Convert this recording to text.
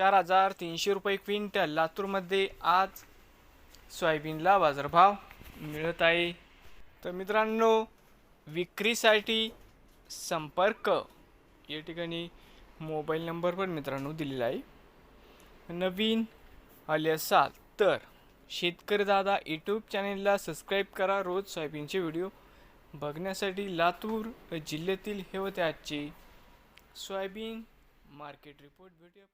चार हजार तीनशे रुपये क्विंटल. लातूरमध्ये आज सोयाबीनला बाजारभाव मिळत आहे. तर मित्रांनो विक्रीसाठी संपर्क. या ठिकाणी मोबाईल नंबर पण मित्रांनो दिलेला आहे. नवीन आले असाल तर शेतकरी दादा यूट्यूब चॅनेलला सबस्क्राईब करा. रोज सोयाबीनचे व्हिडिओ बघण्यासाठी लातूर जिल्ह्यातील हे होते आजचे सोयाबीन मार्केट रिपोर्ट. भेटूया